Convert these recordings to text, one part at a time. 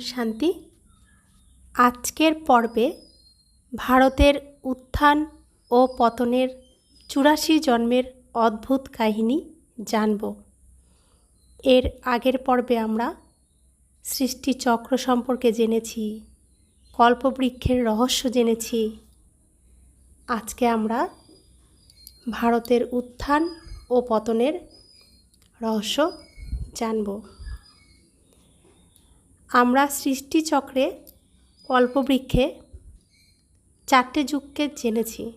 শান্তি। আজকের পর্বে ভারতের উত্থান ও পতনের চুরাশি জন্মের অদ্ভুত কাহিনী জানব। এর আগের পর্বে আমরা সৃষ্টি চক্র সম্পর্কে জেনেছি, কল্পবৃক্ষের রহস্য জেনেছি। আজকে আমরা ভারতের উত্থান ও পতনের রহস্য জানব। আমরা সৃষ্টিচক্রে কল্পবৃক্ষে চারটে যুগকে জেনেছি।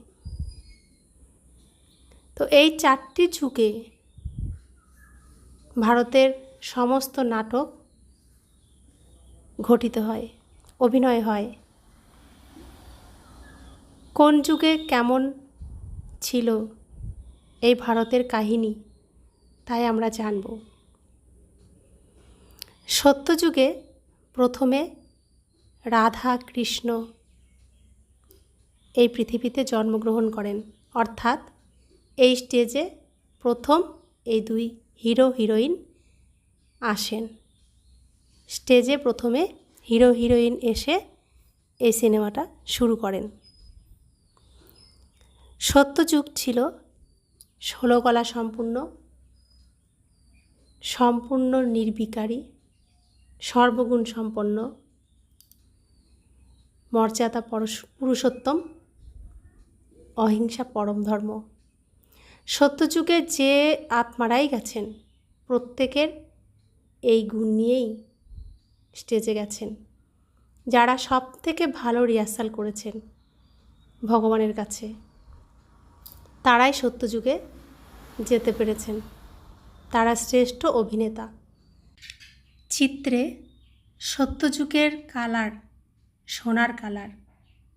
তো এই চারটি যুগে ভারতের সমস্ত নাটক ঘটিত হয়, অভিনয় হয়। কোন যুগে কেমন ছিল এই ভারতের কাহিনী, তাই আমরা জানব। সত্যযুগে প্রথমে রাধা কৃষ্ণ এই পৃথিবীতে জন্মগ্রহণ করেন। অর্থাৎ এই স্টেজে প্রথম এই দুই হিরো, হিরোইন আসেন। স্টেজে প্রথমে হিরো, হিরোইন এসে এই সিনেমাটা শুরু করেন। সত্যযুগ ছিল ষোলো গলা সম্পূর্ণ সম্পূর্ণ নির্বিকারী। সর্বগুণ সম্পন্ন মর্যাদা পুরুষোত্তম, অহিংসা পরম ধর্ম। সত্যযুগে যে আত্মারাই গেছেন, প্রত্যেকের এই গুণ নিয়েই স্টেজে গেছেন, যারা সব থেকে ভালো রিহার্সাল করেছেন ভগবানের কাছে, তারাই সত্যযুগে যেতে পেরেছেন। তারা শ্রেষ্ঠ অভিনেতা। চিত্রে সত্যযুগের কালার, সোনার কালার,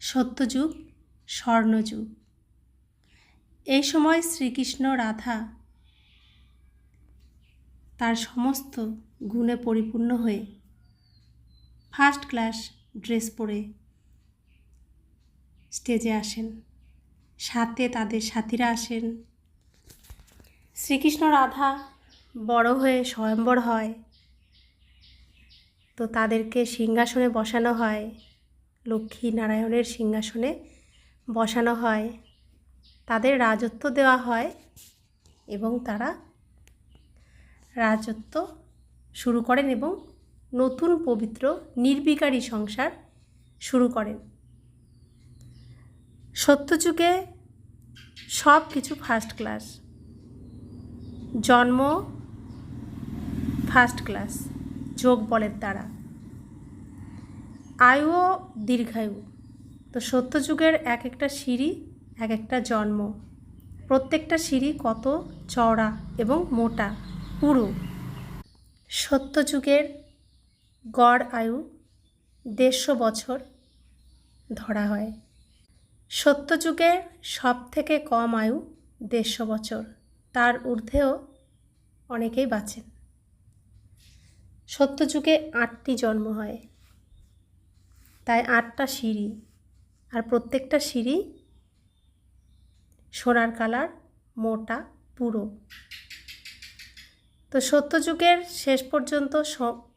সত্যযুগ, স্বর্ণযুগ। এই সময় শ্রীকৃষ্ণ রাধা তার সমস্ত গুণে পরিপূর্ণ হয়ে ফার্স্ট ক্লাস ড্রেস পরে স্টেজে আসেন। সাথে তাদের সাথীরা আসেন। শ্রীকৃষ্ণ রাধা বড় হয়ে স্বয়ম্বর হয়। তো তাদেরকে সিংহাসনে বসানো হয়। লক্ষ্মী নারায়ণের সিংহাসনে বসানো হয়। তাদের রাজত্ব দেওয়া হয় এবং তারা রাজত্ব শুরু করেন এবং নতুন পবিত্র নির্বিকারী সংসার শুরু করেন। সত্যযুগে সব কিছু ফার্স্ট ক্লাস জন্ম ফার্স্ট ক্লাস যোগ বলের দ্বারা আয়ুও দীর্ঘায়ু। তো সত্যযুগের এক একটা সিঁড়ি এক একটা জন্ম। প্রত্যেকটা সিঁড়ি কত? চওড়া এবং মোটা, পুরো। সত্যযুগের গড় আয়ু দেড়শো বছর ধরা হয়। সত্যযুগের সব থেকে কম আয়ু দেড়শো বছর। তার ঊর্ধ্বেও অনেকেই বাঁচেন। সত্যযুগে আটটি জন্ম হয়। তাই আটটা সিঁড়ি আর প্রত্যেকটা সিঁড়ি সোনার কালার, মোটা, পুরো। তো সত্যযুগের শেষ পর্যন্ত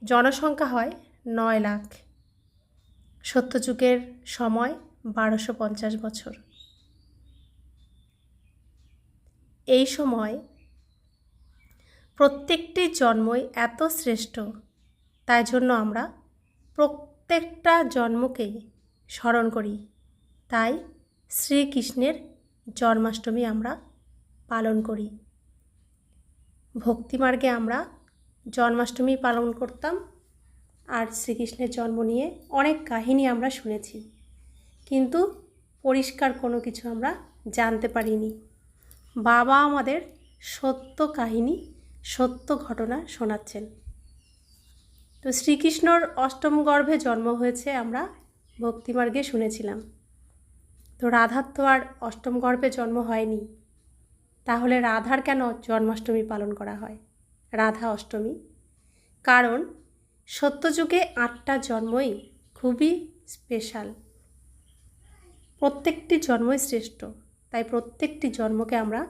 জনসংখ্যা হয় নয় লাখ। সত্যযুগের সময় বারোশো পঞ্চাশ বছর। এই সময় প্রত্যেকটি জন্মই এত শ্রেষ্ঠ তাই জন্য আমরা প্রত্যেকটা জন্মকেই স্মরণ করি। তাই শ্রীকৃষ্ণের জন্মাষ্টমী আমরা পালন করি। ভক্তিমার্গে আমরা জন্মাষ্টমী পালন করতাম আর শ্রীকৃষ্ণের জন্ম নিয়ে অনেক কাহিনী আমরা শুনেছি। কিন্তু পরিষ্কার কোনো কিছু আমরা জানতে পারিনি। বাবা আমাদের সত্য কাহিনী, সত্য ঘটনা শোনাচ্ছেন। তো শ্রীকৃষ্ণর অষ্টম গর্ভে জন্ম হয়েছে আমরা ভক্তিমার্গে শুনেছিলাম। তো রাধার তো আর অষ্টম গর্ভে জন্ম হয়নি। তাহলে রাধার কেন জন্মাষ্টমী পালন করা হয়? রাধা অষ্টমী। কারণ সত্যযুগে আটটা জন্মই খুবই স্পেশাল প্রত্যেকটি জন্মই শ্রেষ্ঠ। তাই প্রত্যেকটি জন্মকে আমরা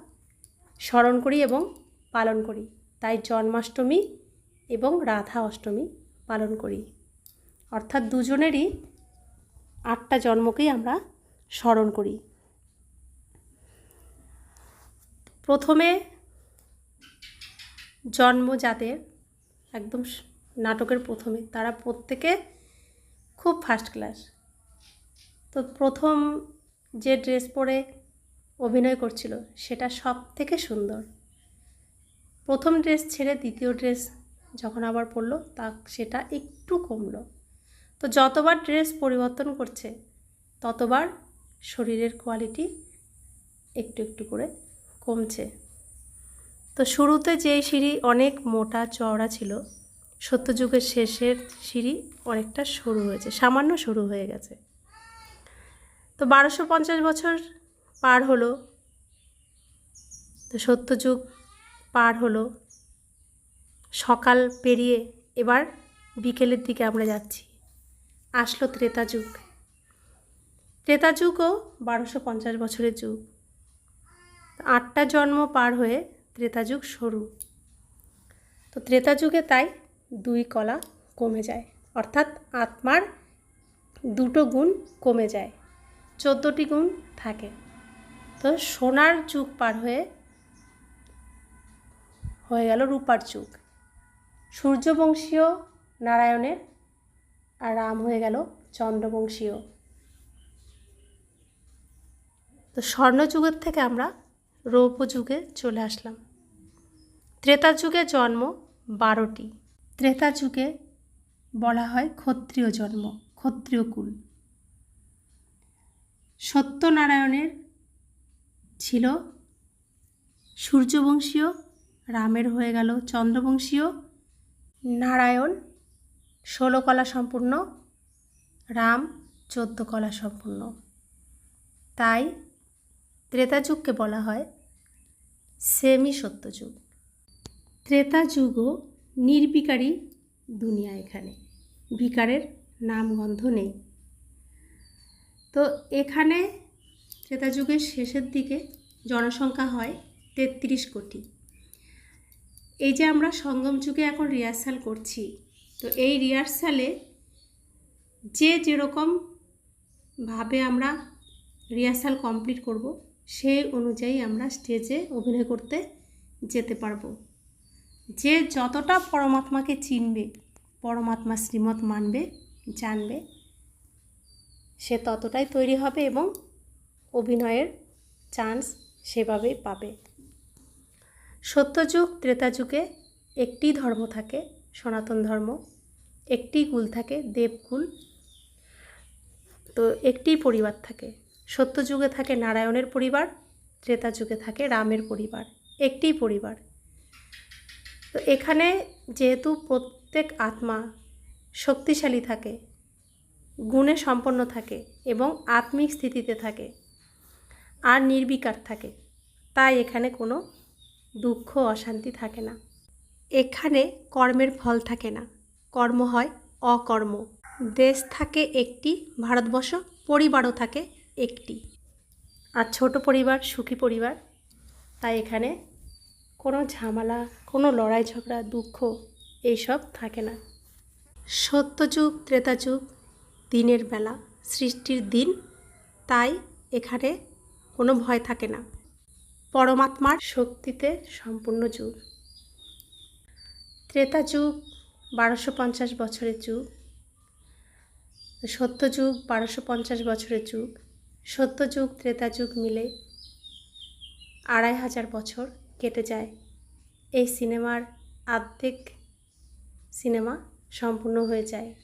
স্মরণ করি এবং পালন করি। তাই জন্মাষ্টমী এবং রাধা অষ্টমী পালন করি। অর্থাৎ দুজনেরই আটটা জন্মকেই আমরা স্মরণ করি। প্রথমে জন্ম যাদের, একদম নাটকের প্রথমে, তারা প্রত্যেকে খুব ফার্স্ট ক্লাস তো প্রথম যে ড্রেস পরে অভিনয় করছিল, সেটা সব থেকে সুন্দর। প্রথম ড্রেস ছেড়ে দ্বিতীয় ড্রেস যখন আবার পরলো, তা সেটা একটু কমলো। তো যতবার ড্রেস পরিবর্তন করছে, ততবার শরীরের কোয়ালিটি একটু একটু করে কমছে। তো শুরুতে যেই সিঁড়ি অনেক মোটা চওড়া ছিল, সত্যযুগের শেষের সিঁড়ি অনেকটা সরু হয়েছে, সামান্য সরু হয়ে গেছে। তো বারোশো পঞ্চাশ বছর পার হলো, তো সত্যযুগ পার হলো সকাল পেরিয়ে এবার বিকেলের দিকে আমরা যাচ্ছি। আসলো ত্রেতা যুগ। ত্রেতা যুগও বারোশো পঞ্চাশ বছরের যুগ। আটটা জন্ম পার হয়ে ত্রেতা যুগ সরু তো ত্রেতা যুগে তাই দুই কলা কমে যায়। অর্থাৎ আত্মার দুটো গুণ কমে যায়। চোদ্দোটি গুণ থাকে। তো সোনার যুগ পার হয়ে হয়ে গেল রূপার যুগ। সূর্যবংশীয় নারায়ণের, আর রাম হয়ে গেল চন্দ্রবংশীয়। তো স্বর্ণযুগের থেকে আমরা রৌপ্য যুগে চলে আসলাম। ত্রেতা যুগে জন্ম বারোটি। ত্রেতা যুগে বলা হয় ক্ষত্রিয় জন্ম, ক্ষত্রিয় কুল। সত্যনারায়ণের ছিল সূর্যবংশীয়, রামের হয়ে গেল চন্দ্রবংশীয় নারায়ণ, ষোলো কলা সম্পূর্ণ, রাম, চোদ্দ কলা সম্পূর্ণ। তাই ত্রেতা যুগকে বলা হয় সেমি সত্যযুগ ত্রেতা যুগও নির্বিকারী দুনিয়া এখানে, বিকারের নামগন্ধ নেই। তো এখানে ত্রেতা যুগের শেষের দিকে জনসংখ্যা হয় তেত্রিশ কোটি। এই যে আমরা সঙ্গম যুগে এখন রিহার্সাল করছি, তো এই রিহার্সালে যে যেরকম ভাবে আমরা রিহার্সাল কমপ্লিট করব, সেই অনুযায়ী আমরা স্টেজে অভিনয় করতে যেতে পারব। যে যতটা পরমাত্মাকে চিনবে, পরমাত্মা শ্রীমত মানবে, জানবে, সে ততটাই তৈরি হবে এবং অভিনয়ের চান্স সেভাবেই পাবে। সত্যযুগ ত্রেতা যুগে একটি ধর্ম থাকে, সনাতন ধর্ম, একটি কুল থাকে, দেবকুল। তো একটি পরিবার থাকে। সত্যযুগে থাকে নারায়ণের পরিবার ত্রেতা যুগে থাকে রামের পরিবার, একটি পরিবার। তো এখানে যেহেতু প্রত্যেক আত্মা শক্তিশালী থাকে, গুণে সম্পন্ন থাকে এবং আত্মিক স্থিতিতে থাকে, আর নির্বিকার থাকে, তাই এখানে কোনো দুঃখ, অশান্তি থাকে না। এখানে কর্মের ফল থাকে না। কর্ম হয় অকর্ম। দেশ থাকে একটি, ভারতবর্ষ পরিবারও থাকে একটি। আর ছোট পরিবার, সুখী পরিবার, তাই এখানে কোনো ঝামেলা, কোনো লড়াই ঝগড়া, দুঃখ এইসব থাকে না। সত্যযুগ ত্রেতাযুগ দিনের বেলা, সৃষ্টির দিন, তাই এখানে কোনো ভয় থাকে না। পরমাত্মার শক্তিতে সম্পূর্ণ যুগ। ত্রেতা যুগ, বারোশো পঞ্চাশ বছরের যুগ। সত্যযুগ বারোশো পঞ্চাশ বছরের যুগ। সত্যযুগ ত্রেতা যুগ মিলে আড়াই হাজার বছর কেটে যায়। এই সিনেমার আর্ধেক সিনেমা সম্পূর্ণ হয়ে যায়।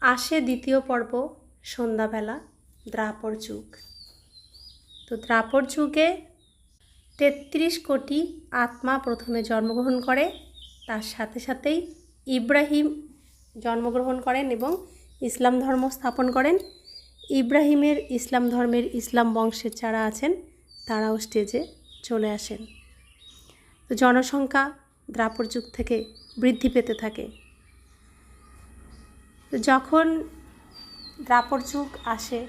আসে দ্বিতীয় পর্ব, সন্ধ্যাবেলা, দ্রাপর যুগ। তো দ্রাপর যুগে তেত্রিশ কোটি আত্মা প্রথমে জন্মগ্রহণ করে, তার সাথে সাথেই ইব্রাহিম জন্মগ্রহণ করেন এবং ইসলাম ধর্ম স্থাপন করেন। ইব্রাহিমের ইসলাম ধর্মের ইসলাম বংশের যারা আছেন, তারাও স্টেজে চলে আসেন। তো জনসংখ্যা দ্রাপর যুগ থেকে বৃদ্ধি পেতে থাকে। যখন দ্রাপর যুগ আসে,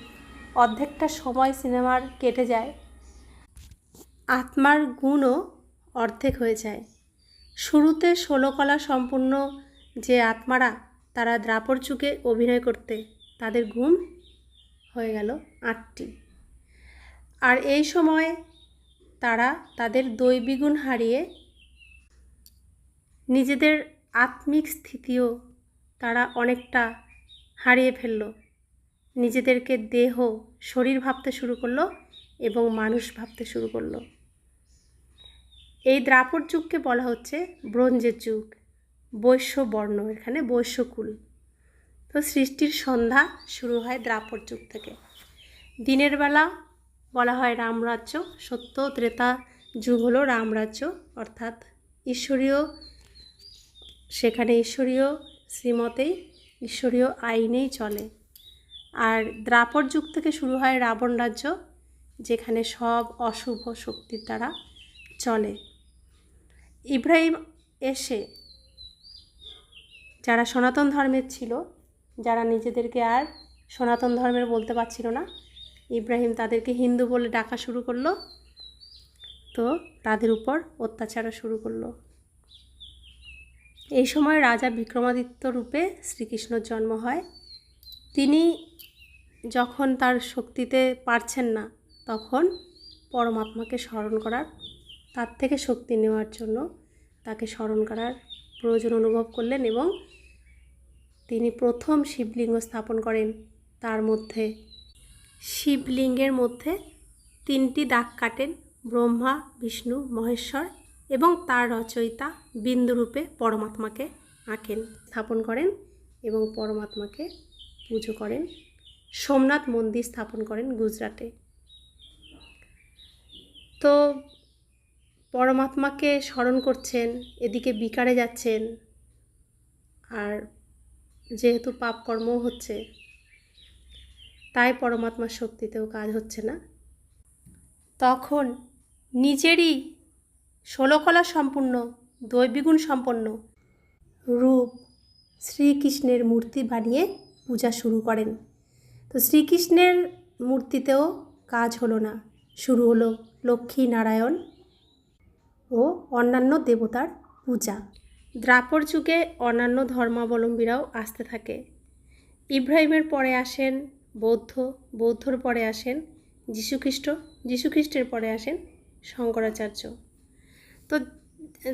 অর্ধেকটা সময় সিনেমার কেটে যায় আত্মার গুণও অর্ধেক হয়ে যায়। শুরুতে ষোলো কলা সম্পূর্ণ যে আত্মারা, তারা দ্রাপর যুগে অভিনয় করতে তাদের গুণ হয়ে গেল আটটি। আর এই সময় তারা তাদের দৈবিগুণ হারিয়ে নিজেদের আত্মিক স্থিতিও তারা অনেকটা হারিয়ে ফেলল। নিজেদেরকে দেহ, শরীর ভাবতে শুরু করল এবং মানুষ ভাবতে শুরু করল। এই দ্রাপর যুগকে বলা হচ্ছে ব্রোঞ্জের যুগ বৈশ্য বর্ণ এখানে বৈশ্যকুল। তো সৃষ্টির সন্ধ্যা শুরু হয় দ্রাপর যুগ থেকে। দিনের বেলা বলা হয় রামরাজ্য, সত্য ত্রেতা যুগ হলো রামরাজ্য, অর্থাৎ ঈশ্বরীয়, সেখানে ঈশ্বরীয় শ্রীমতেই ঈশ্বরীয় আইনেই চলে। আর দ্রাপর যুগ থেকে শুরু হয় রাবণ রাজ্য, যেখানে সব অশুভ শক্তির দ্বারা চলে। ইব্রাহিম এসে, যারা সনাতন ধর্মের ছিল, যারা নিজেদেরকে আর সনাতন ধর্মের বলতে পারছিল না, ইব্রাহিম তাদেরকে হিন্দু বলে ডাকা শুরু করল। তো তাদের উপর অত্যাচারও শুরু করল। এই সময় রাজা বিক্রমাদিত্য রূপে শ্রীকৃষ্ণর জন্ম হয়। তিনি যখন তার শক্তিতে পারছেন না, তখন পরমাত্মাকে স্মরণ করার, তার থেকে শক্তি নেওয়ার জন্য তাকে স্মরণ করার প্রয়োজন অনুভব করলেন এবং তিনি প্রথম শিবলিঙ্গ স্থাপন করেন তার মধ্যে। শিবলিঙ্গের মধ্যে তিনটি দাগ কাটেন ব্রহ্মা, বিষ্ণু, মহেশ্বর এবং তার রচয়িতা বিন্দুরূপে পরমাত্মাকে আঁকেন, স্থাপন করেন এবং পরমাত্মাকে পুজো করেন। সোমনাথ মন্দির স্থাপন করেন গুজরাটে। তো পরমাত্মাকে স্মরণ করছেন, এদিকে বিকারে যাচ্ছেন। আর যেহেতু পাপকর্ম হচ্ছে, তাই পরমাত্মার শক্তিতেও কাজ হচ্ছে না। তখন নিজেরই ষোলকলা সম্পূর্ণ, দৈবিগুণ সম্পন্ন রূপ শ্রীকৃষ্ণের মূর্তি বানিয়ে পূজা শুরু করেন। তো শ্রীকৃষ্ণের মূর্তিতেও কাজ হলো না, শুরু হলো লক্ষ্মী নারায়ণ ও অন্যান্য দেবতার পূজা। দ্রাপর যুগে অন্যান্য ধর্মাবলম্বীরাও আসতে থাকে। ইব্রাহিমের পরে আসেন বৌদ্ধ, বৌদ্ধর পরে আসেন যীশুখ্রিস্ট যীশুখ্রিস্টের পরে আসেন শঙ্করাচার্য। তো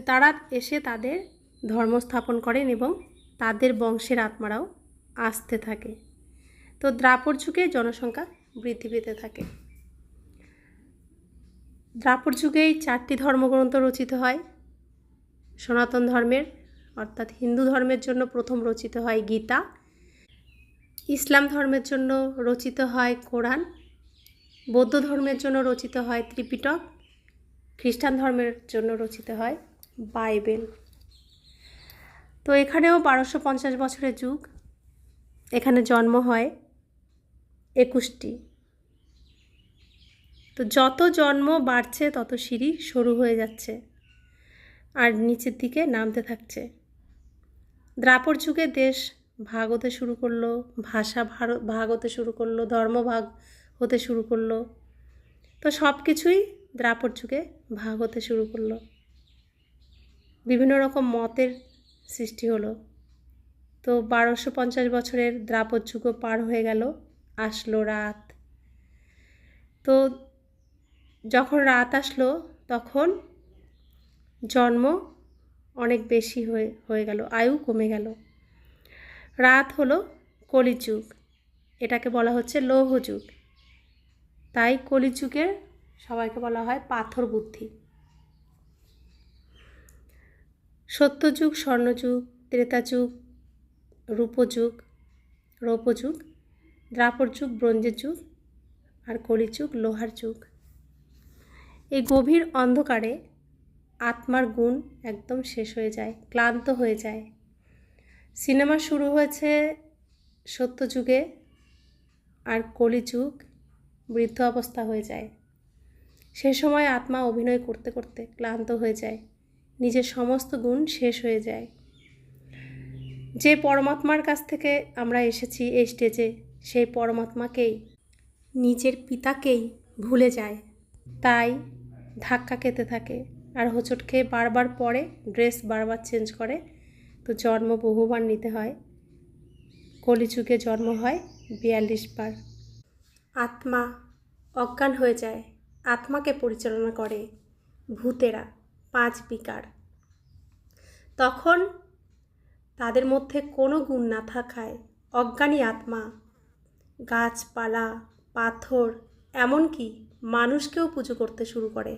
তারা এসে তাদের ধর্ম স্থাপন করেন এবং তাদের বংশের আত্মারাও আসতে থাকে। তো দ্রাপর যুগে জনসংখ্যা বৃদ্ধি পেতে থাকে। দ্রাপর যুগেই চারটি ধর্মগ্রন্থ রচিত হয়। সনাতন ধর্মের, অর্থাৎ হিন্দু ধর্মের জন্য প্রথম রচিত হয় গীতা। ইসলাম ধর্মের জন্য রচিত হয় কোরআন। বৌদ্ধ ধর্মের জন্য রচিত হয় ত্রিপিটক। খ্রিস্টান ধর্মের জন্য রচিত হয় বাইবেল। তো এখানেও বারোশো পঞ্চাশ বছরের যুগ। এখানে জন্ম হয় একুশটি। তো যত জন্ম বাড়ছে, তত সিঁড়ি সরু হয়ে যাচ্ছে আর নিচের দিকে নামতে থাকছে। দ্রাপর যুগে দেশ ভাগ হতে শুরু করল, ভাষা ভাগ হতে শুরু করল, ধর্ম ভাগ হতে শুরু করল। তো সব কিছুই দ্রাপর যুগে ভাগ হতে শুরু করল। বিভিন্ন রকম মতের সৃষ্টি হলো। তো বারোশো পঞ্চাশ বছরের দ্রাপর যুগও পার হয়ে গেল, আসলো রাত। তো যখন রাত আসলো, তখন জন্ম অনেক বেশি হয়ে হয়ে গেল, আয়ু কমে গেল। রাত হলো কলিযুগ, এটাকে বলা হচ্ছে লৌহ যুগ তাই কলিযুগের সবাইকে বলা হয় পাথর বুদ্ধি। সত্যযুগ, স্বর্ণযুগ, ত্রেতাযুগ, রূপযুগ রৌপযুগ দ্রাপর যুগ ব্রোঞ্জের যুগ আর কলিযুগ, লোহার যুগ। এই গভীর অন্ধকারে আত্মার গুণ একদম শেষ হয়ে যায়, ক্লান্ত হয়ে যায়। সিনেমা শুরু হয়েছে সত্যযুগে আর কলিযুগ বৃদ্ধ অবস্থা হয়ে যায়। সে সময় আত্মা অভিনয় করতে করতে ক্লান্ত হয়ে যায়, নিজের সমস্ত গুণ শেষ হয়ে যায়। যে পরমাত্মার কাছ থেকে আমরা এসেছি এই স্টেজে সেই পরমাত্মাকেই নিজের পিতাকেই ভুলে যায়। তাই ধাক্কা খেতে থাকে আর হোঁচট খেয়ে বারবার পরে ড্রেস বারবার চেঞ্জ করে। তো জন্ম বহুবার নিতে হয়। কলিযুগে জন্ম হয় বিয়াল্লিশ বার। আত্মা অজ্ঞান হয়ে যায়, আত্মাকে পরিচালনা করে ভূতেরা, পাঁচ বিকার। তখন তাদের মধ্যে কোনো গুণ না থাকায় অজ্ঞানী আত্মা গাছপালা, পাথর, এমনকি মানুষকেও পুজো করতে শুরু করে।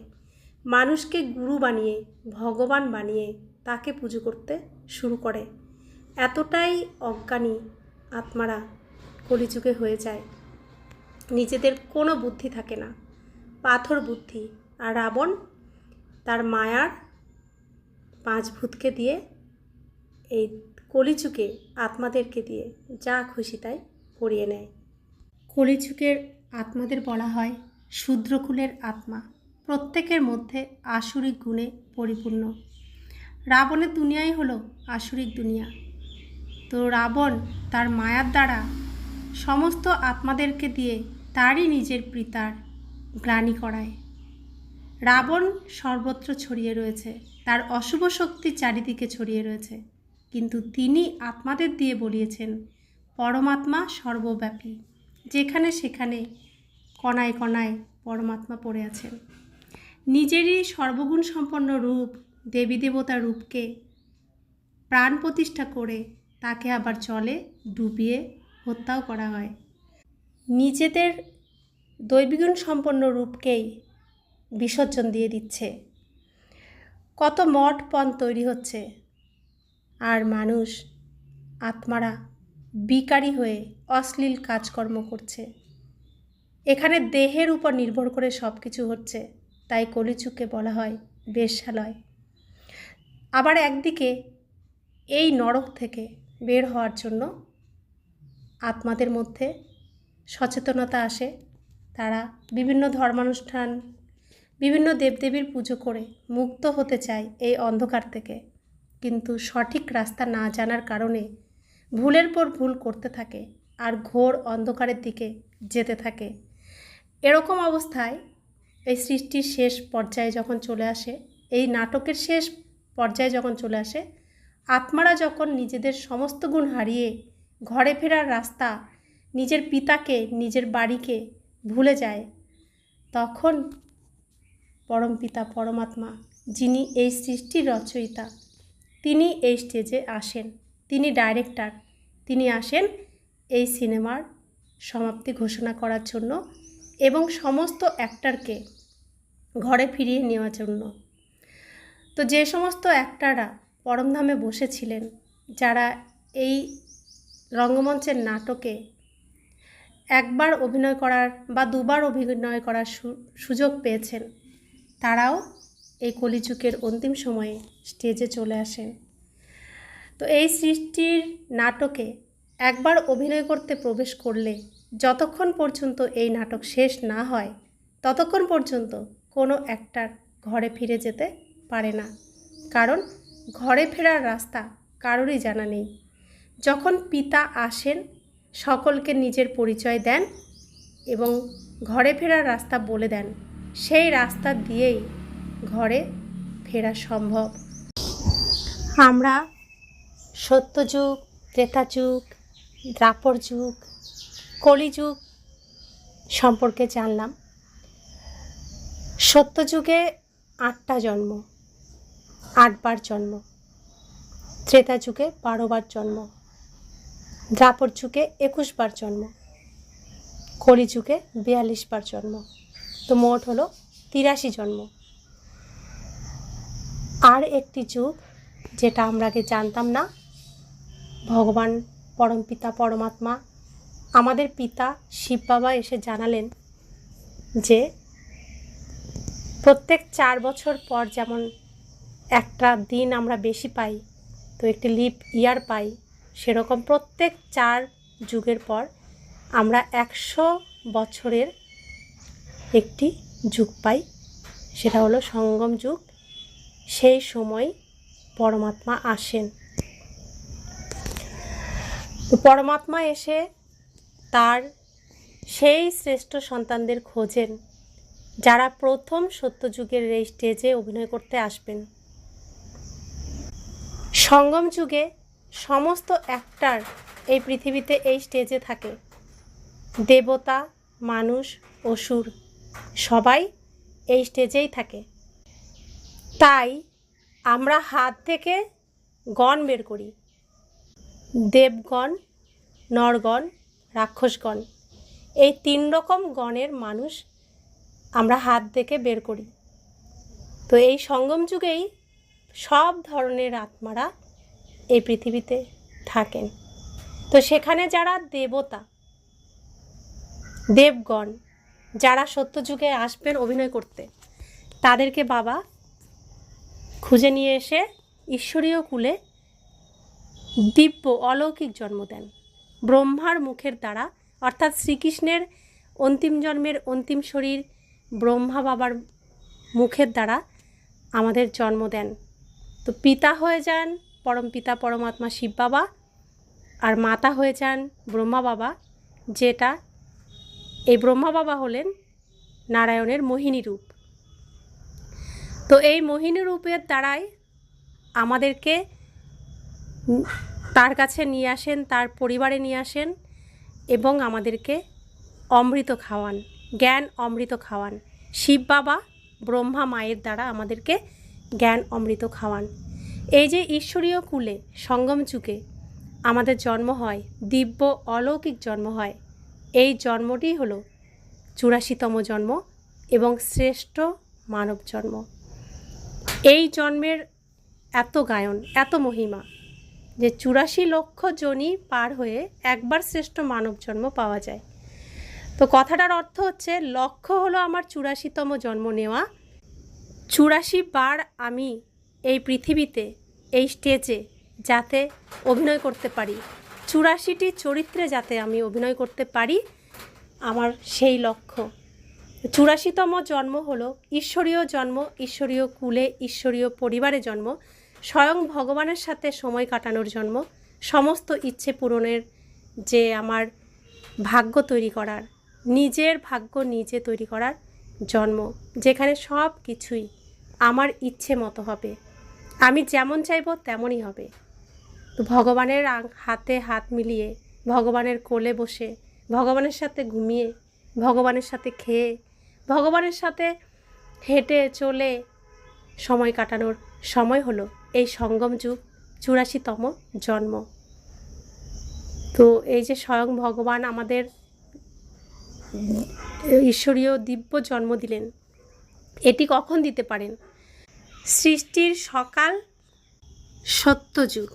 মানুষকে গুরু বানিয়ে, ভগবান বানিয়ে তাকে পুজো করতে শুরু করে। এতটাই অজ্ঞানী আত্মারা কলিযুগে হয়ে যায়। নিজেদের কোনো বুদ্ধি থাকে না। পাথর বুদ্ধি আর রাবণ তার মায়ার পাঁচ ভূতকে দিয়ে এই কলিযুগে আত্মাদেরকে দিয়ে যা খুশি তাই করিয়ে নেয়। কলিযুগের আত্মাদের বলা হয় শূদ্রকুলের আত্মা, প্রত্যেকের মধ্যে আসরিক গুণে পরিপূর্ণ। রাবণের দুনিয়াই হলো আসরিক দুনিয়া। তো রাবণ তার মায়ার দ্বারা সমস্ত আত্মাদেরকে দিয়ে তারই নিজের পিতার গ্লানি করায়। রাবণ সর্বত্র ছড়িয়ে রয়েছে, তার অশুভ শক্তি চারিদিকে ছড়িয়ে রয়েছে। কিন্তু তিনি আত্মাদের দিয়ে বলিয়েছেন, পরমাত্মা সর্বব্যাপী। যেখানে সেখানে কণায় কণায় পরমাত্মা পড়ে আছেন। নিজেরই সর্বগুণ সম্পন্ন রূপ, দেবী দেবতার রূপকে প্রাণ প্রতিষ্ঠা করে তাকে আবার জলে ডুবিয়ে হত্যাও করা হয়। নিজেদের দৈবিগুণ সম্পন্ন রূপকেই বিসর্জন দিয়ে দিচ্ছে। কত মঠ পণ তৈরি হচ্ছে। আর মানুষ, আত্মারা বিকারী হয়ে অশ্লীল কাজকর্ম করছে। এখানে দেহের উপর নির্ভর করে সব কিছু হচ্ছে, তাই কলিচুকে বলা হয় বেশ্যালয়। আবার একদিকে এই নরক থেকে বের হওয়ার জন্য আত্মাদের মধ্যে সচেতনতা আসে। তারা বিভিন্ন ধর্মানুষ্ঠান, বিভিন্ন দেবদেবীর পুজো করে মুক্ত হতে চায় এই অন্ধকার থেকে। কিন্তু সঠিক রাস্তা না জানার কারণে ভুলের পর ভুল করতে থাকে আর ঘোর অন্ধকারের দিকে যেতে থাকে। এরকম অবস্থায় এই সৃষ্টির শেষ পর্যায়ে যখন চলে আসে, এই নাটকের শেষ পর্যায়ে যখন চলে আসে, আত্মারা যখন নিজেদের সমস্ত গুণ হারিয়ে ঘরে ফেরার রাস্তা নিজের পিতাকে, নিজের বাড়িকে ভুলে যায়, তখন পরম পিতা, পরমাত্মা, যিনি এই সৃষ্টির রচয়িতা, তিনি এই স্টেজে আসেন, তিনি ডাইরেক্টর, তিনি আসেন এই সিনেমার সমাপ্তি ঘোষণা করার জন্য। এবং সমস্ত অ্যাক্টারকে ঘরে ফিরিয়ে নেওয়ার জন্য। তো যে সমস্ত অ্যাক্টাররা পরমধামে বসেছিলেন, যারা এই রঙ্গমঞ্চের নাটকে একবার অভিনয় করার বা দুবার অভিনয় করার সুযোগ পেয়েছেন, তারাও এই কলিযুগের অন্তিম সময়ে স্টেজে চলে আসেন। তো এই সৃষ্টির নাটকে একবার অভিনয় করতে প্রবেশ করলে যতক্ষণ পর্যন্ত এই নাটক শেষ না হয়, ততক্ষণ পর্যন্ত কোনো অ্যাক্টার ঘরে ফিরে যেতে পারে না। কারণ ঘরে ফেরার রাস্তা কারোরই জানা নেই। যখন পিতা আসেন, সকলকে নিজের পরিচয় দেন এবং ঘরে ফেরার রাস্তা বলে দেন, সেই রাস্তা দিয়েই ঘরে ফেরা সম্ভব। আমরা সত্যযুগ, ত্রেতাযুগ দ্রাপর যুগ কলিযুগ সম্পর্কে জানলাম। সত্যযুগে আটটা জন্ম, আটবার জন্ম ত্রেতা যুগে বারোবার জন্ম দ্রাপর যুগে একুশবার জন্ম, কলিযুগে বিয়াল্লিশ বার জন্ম। তো মোট হলো তিরাশি জন্ম। আর একটি যুগ যেটা আমরা আগে জানতাম না, ভগবান, পরমপিতা, পরমাত্মা আমাদের পিতা শিব বাবা এসে জানালেন যে প্রত্যেক চার বছর পর যেমন একটা দিন আমরা বেশি পাই, তো একটি লিপ ইয়ার পাই, সেরকম প্রত্যেক চার যুগের পর আমরা একশো বছরের একটি যুগ পাই, সেটা হলো সঙ্গম যুগ। সেই সময় পরমাত্মা আসেন। পরমাত্মা এসে তার সেই শ্রেষ্ঠ সন্তানদের খোঁজেন, যারা প্রথম সত্যযুগের এই স্টেজে অভিনয় করতে আসবেন। সঙ্গম যুগে সমস্ত অ্যাক্টার এই পৃথিবীতে এই স্টেজে থাকে। দেবতা, মানুষ, অসুর সবাই এই স্টেজেই থাকে। তাই আমরা হাত থেকে গণ বের করি। দেবগণ, নরগণ রাক্ষসগণ। এই তিন রকম গণের মানুষ আমরা হাত থেকে বের করি। তো এই সঙ্গম যুগেই সব ধরনের আত্মারা এই পৃথিবীতে থাকেন। তো সেখানে যারা দেবতা, দেবগণ, যারা সত্যযুগে আসবেন অভিনয় করতে, তাদেরকে বাবা খুঁজে নিয়ে এসে ঈশ্বরীয় কুলে দিব্য অলৌকিক জন্ম দেন। ব্রহ্মার মুখের দ্বারা, অর্থাৎ শ্রীকৃষ্ণের অন্তিম জন্মের অন্তিম শরীর ব্রহ্মা বাবার মুখের দ্বারা আমাদের জন্ম দেন। তো পিতা হয়ে যান পরম পিতা পরমাত্মা শিব বাবা, আর মাতা হয়ে যান ব্রহ্মা বাবা, যেটা এই ব্রহ্মা বাবা হলেন নারায়ণের মোহিনী রূপ। তো এই মোহিনী রূপের দ্বারাই আমাদেরকে তার কাছে নিয়ে আসেন, তার পরিবারে নিয়ে আসেন এবং আমাদেরকে অমৃত খাওয়ান, জ্ঞান অমৃত খাওয়ান। শিব বাবা ব্রহ্মা মায়ের দ্বারা আমাদেরকে জ্ঞান অমৃত খাওয়ান। এই যে ঈশ্বরীয় কুলে, সঙ্গম যুগে আমাদের জন্ম হয়, দিব্য অলৌকিক জন্ম হয়, এই জন্মটি হলো চুরাশিতম জন্ম এবং শ্রেষ্ঠ মানব জন্ম। এই জন্মের এত গায়ন, এত মহিমা যে চুরাশি লক্ষ জনই পার হয়ে একবার শ্রেষ্ঠ মানব জন্ম পাওয়া যায়। তো কথাটার অর্থ হচ্ছে, লক্ষ্য হলো আমার চুরাশিতম জন্ম নেওয়া। চুরাশি বার আমি এই পৃথিবীতে, এই স্টেজে যাতে অভিনয় করতে পারি। চুরাশিটি চরিত্রে যাতে আমি অভিনয় করতে পারি, আমার সেই লক্ষ্য। চুরাশিতম জন্ম হলো, ঈশ্বরীয় জন্ম, ঈশ্বরীয় কুলে, ঈশ্বরীয় পরিবারে জন্ম। স্বয়ং ভগবানের সাথে সময় কাটানোর জন্ম, সমস্ত ইচ্ছে পূরণের যে আমার ভাগ্য তৈরি করার, নিজের ভাগ্য নিজে তৈরি করার জন্ম, যেখানে সব কিছুই আমার ইচ্ছে মতো হবে। আমি যেমন চাইব তেমনই হবে। তো ভগবানের হাতে হাত মিলিয়ে, ভগবানের কোলে বসে, ভগবানের সাথে ঘুমিয়ে, ভগবানের সাথে খেয়ে, ভগবানের সাথে হেঁটে চলে সময় কাটানোর সময় হলো এই সঙ্গম যুগ, চুরাশিতম জন্ম। তো এই যে স্বয়ং ভগবান আমাদের ঈশ্বরীয় দিব্য জন্ম দিলেন, এটি কখন দিতে পারেন? সৃষ্টির সকাল সত্যযুগ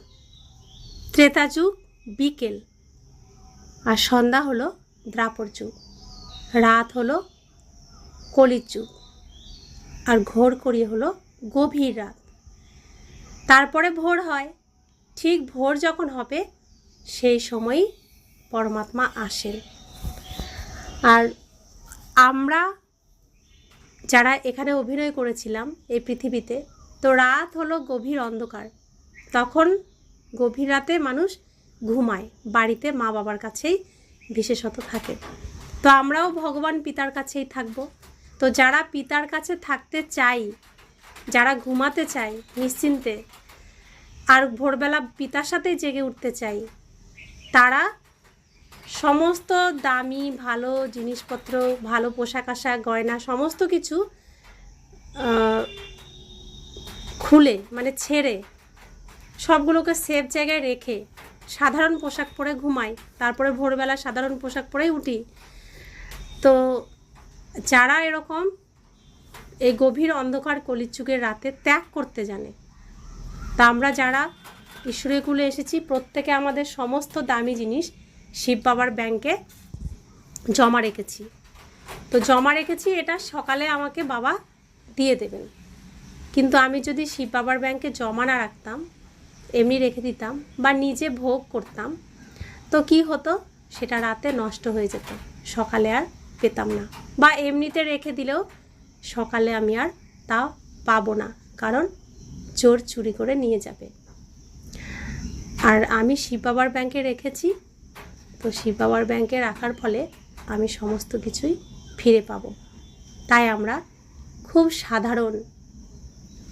ত্রেতা যুগ, বিকেল, আর সন্ধ্যা হলো দ্রাপর যুগ, রাত হলো কলির যুগ, আর ঘোর করিয়ে হলো গভীর রাত। তারপরে ভোর হয়। ঠিক ভোর যখন হবে, সেই সময়ই পরমাত্মা আসেন। আর আমরা যারা এখানে অভিনয় করেছিলাম এই পৃথিবীতে, তো রাত হলো গভীর অন্ধকার। তখন গভীর রাতে মানুষ ঘুমায়, বাড়িতে মা বাবার কাছেই বিশেষত থাকে। তো আমরাও ভগবান পিতার কাছেই থাকব। তো যারা পিতার কাছে থাকতে চাই যারা ঘুমাতে চায়, নিশ্চিন্তে, আর ভোরবেলা পিতার সাথেই জেগে উঠতে চাই তারা সমস্ত দামি, ভালো জিনিসপত্র, ভালো পোশাক আশাক, গয়না, সমস্ত কিছু খুলে মানে ছেড়ে, সবগুলোকে সেফ জায়গায় রেখে, সাধারণ পোশাক পরে ঘুমাই, তারপরে ভোরবেলা সাধারণ পোশাক পরেই উঠি। তো যারা এরকম এই গভীর অন্ধকার কলিযুগের রাতে ত্যাগ করতে জানে। তা আমরা যারা ঈশ্বরীয় কুলে এসেছি, প্রত্যেকে আমাদের সমস্ত দামি জিনিস শিব বাবার ব্যাংকে জমা রেখেছি। তো জমা রেখেছি, এটা সকালে আমাকে বাবা দিয়ে দেবেন। কিন্তু আমি যদি শিব বাবার ব্যাংকে জমা না রাখতাম, এমনি রেখে দিতাম বা নিজে ভোগ করতাম, তো কি হতো? সেটা রাতে নষ্ট হয়ে যেত। সকালে আর পেতাম না। বা এমনিতে রেখে দিলেও সকালে আমি আর তা পাবো না, কারণ চোর চুরি করে নিয়ে যাবে। আর আমি শিব বাবার ব্যাংকে রেখেছি, তো শিব বাবার ব্যাংকে রাখার ফলে আমি সমস্ত কিছুই ফিরে পাবো। তাই আমরা খুব সাধারণ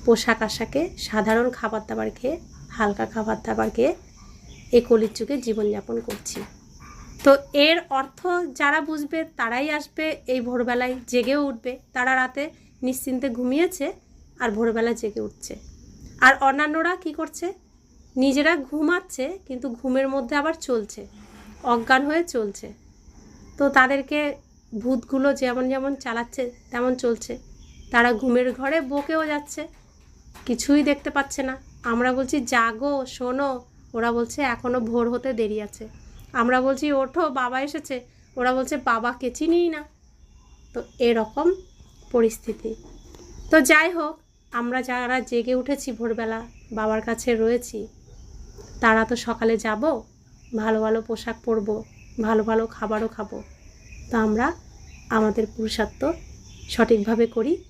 পোশাক আশাকে, সাধারণ খাবার দাবার খেয়ে, হালকা খাবার দাবার খেয়ে এই কলির যুগে জীবনযাপন করছি। তো এর অর্থ যারা বুঝবে তারাই আসবে এই ভোরবেলায় জেগেও উঠবে। তারা রাতে নিশ্চিন্তে ঘুমিয়েছে আর ভোরবেলা জেগে উঠছে। আর অন্যান্যরা কি করছে? নিজেরা ঘুমাচ্ছে, কিন্তু ঘুমের মধ্যে আবার চলছে, অজ্ঞান হয়ে চলছে। তো তাদেরকে ভূতগুলো যেমন যেমন চালাচ্ছে, তেমন চলছে। তারা ঘুমের ঘরে বকেও যাচ্ছে, কিছুই দেখতে পাচ্ছে না। আমরা বলছি, জাগো, শোনো। ওরা বলছে এখনও ভোর হতে দেরি আছে। আমরা বলছি, ওঠো, বাবা এসেছে। ওরা বলছে, বাবাকে চিনিই না। তো এরকম পরিস্থিতি। তো যাই হোক, আমরা যারা জেগে উঠেছি ভোরবেলা, বাবার কাছে রয়েছি, তারা তো সকালে যাব, ভালো ভালো পোশাক পরবো, ভালো ভালো খাবারও খাব। তো আমরা আমাদের পুরুষার্থ সঠিকভাবে করি।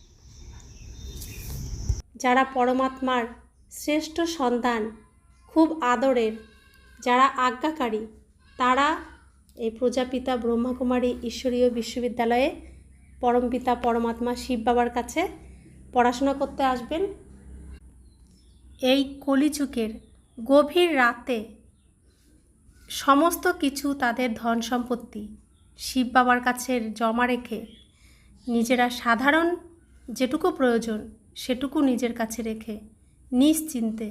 যারা পরমাত্মার শ্রেষ্ঠ সন্তান, খুব আদরের, যারা আজ্ঞাকারী তারা এই প্রজাপিতা ব্রহ্মাকুমারী ঈশ্বরীয় বিশ্ববিদ্যালয়ে পরমপিতা পরমাত্মা, শিব বাবার কাছে পড়াশোনা করতে আসবেন। এই কলিযুগের গভীর রাতে সমস্ত কিছু তাদের ধন সম্পত্তি শিব বাবার কাছে জমা রেখে নিজেরা সাধারণ যেটুকু প্রয়োজন সেটুকু নিজের কাছে রেখে নিশ্চিন্তে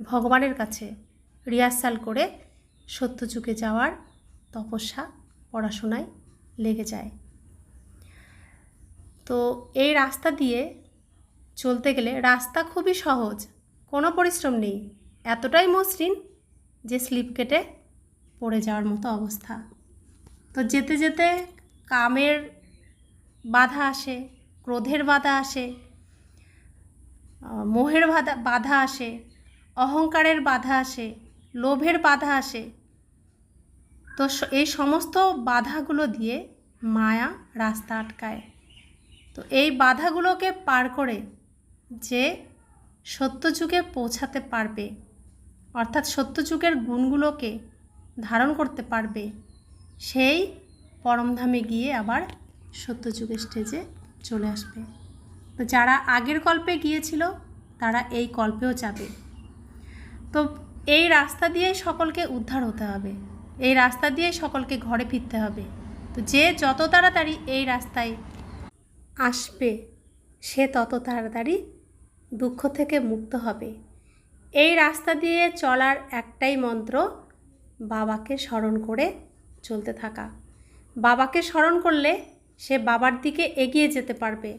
ভগবানের কাছে রিহার্সাল করে সত্যযুগে যাওয়ার তপস্যা পড়াশোনায় লেগে যায়। তো এই রাস্তা দিয়ে চলতে গেলে রাস্তা খুবই সহজ, কোনো পরিশ্রম নেই। এতটাই মসৃণ যে স্লিপ কেটে পড়ে যাওয়ার মতো অবস্থা। তো যেতে যেতে কামের বাধা আসে, ক্রোধের বাধা আসে মোহের বাধা বাধা আসে, অহংকারের বাধা আসে, লোভের বাধা আসে তো এই সমস্ত বাধাগুলো দিয়ে মায়া রাস্তা আটকায়। তো এই বাধাগুলোকে পার করে যে সত্যযুগে পৌঁছাতে পারবে, অর্থাৎ সত্যযুগের গুণগুলোকে ধারণ করতে পারবে, সেই পরমধামে গিয়ে আবার সত্যযুগের স্টেজে চলে আসবে। তো যারা আগের কল্পে গিয়েছিল, তারা এই কল্পেও যাবে। তো এই রাস্তা দিয়েই সকলকে উদ্ধার হতে হবে। এই রাস্তা দিয়েই সকলকে ঘরে ফিরতে হবে। তো যে যত তাড়াতাড়ি এই রাস্তায় আসবে, সে তত তাড়াতাড়ি দুঃখ থেকে মুক্ত হবে। এই রাস্তা দিয়ে চলার একটাই মন্ত্র, বাবাকে স্মরণ করে চলতে থাকা। বাবাকে স্মরণ করলে সে বাবার দিকে এগিয়ে যেতে পারবে।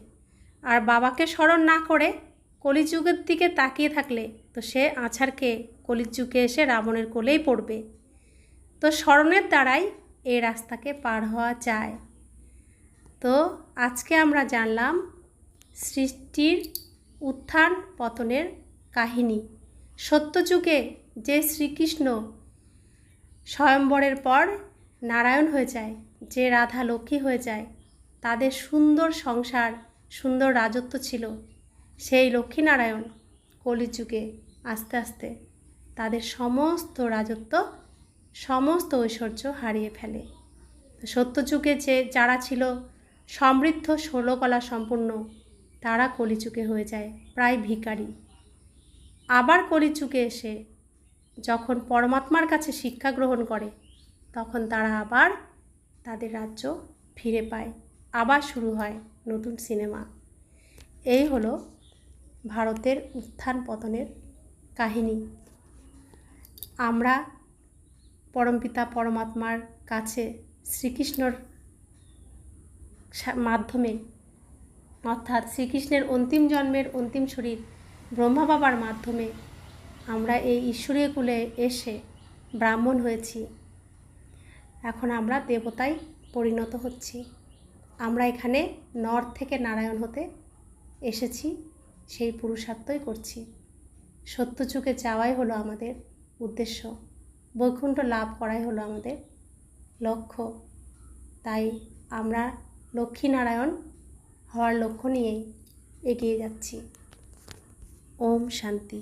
আর বাবাকে স্মরণ না করে কলিযুগের দিকে তাকিয়ে থাকলে তো সে আছাড়কে কলিযুগে এসে রাবণের কোলেই পড়বে। তো স্মরণের দ্বারাই এই রাস্তাকে পার হওয়া যায়। তো আজকে আমরা জানলাম সৃষ্টির উত্থান পতনের কাহিনী। সত্যযুগে যে শ্রীকৃষ্ণ স্বয়ম্বরের পর নারায়ণ হয়ে যায়, যে রাধা লক্ষ্মী হয়ে যায়, তাদের সুন্দর সংসার, সুন্দর রাজত্ব ছিল। সেই লক্ষ্মীনারায়ণ কলিযুগে আস্তে আস্তে তাদের সমস্ত রাজত্ব সমস্ত ঐশ্বর্য হারিয়ে ফেলে। সত্যযুগে যে যারা ছিল সমৃদ্ধ ষোলকলা সম্পূর্ণ, তারা কলিযুগে হয়ে যায় প্রায় ভিখারি। আবার কলিযুগে এসে যখন পরমাত্মার কাছে শিক্ষা গ্রহণ করে, তখন তারা আবার তাদের রাজ্য ফিরে পায়। আবার শুরু হয় নতুন সিনেমা। এই হলো ভারতের উত্থান পতনের কাহিনী। আমরা পরমপিতা পরমাত্মার কাছে শ্রীকৃষ্ণর মাধ্যমে, অর্থাৎ শ্রীকৃষ্ণের অন্তিম জন্মের অন্তিম শরীর ব্রহ্মা বাবার মাধ্যমে আমরা এই ঈশ্বরীয় কুলে এসে ব্রাহ্মণ হয়েছি। এখন আমরা দেবতায় পরিণত হচ্ছি। আমরা এখানে নর থেকে নারায়ণ হতে এসেছি, সেই পুরুষার্থই করছি। সত্যযুগে যাওয়াই হলো আমাদের উদ্দেশ্য। বৈকুণ্ঠ লাভ করাই হলো আমাদের লক্ষ্য। তাই আমরা লক্ষ্মীনারায়ণ হওয়ার লক্ষ্য নিয়েই এগিয়ে যাচ্ছি। ওম শান্তি।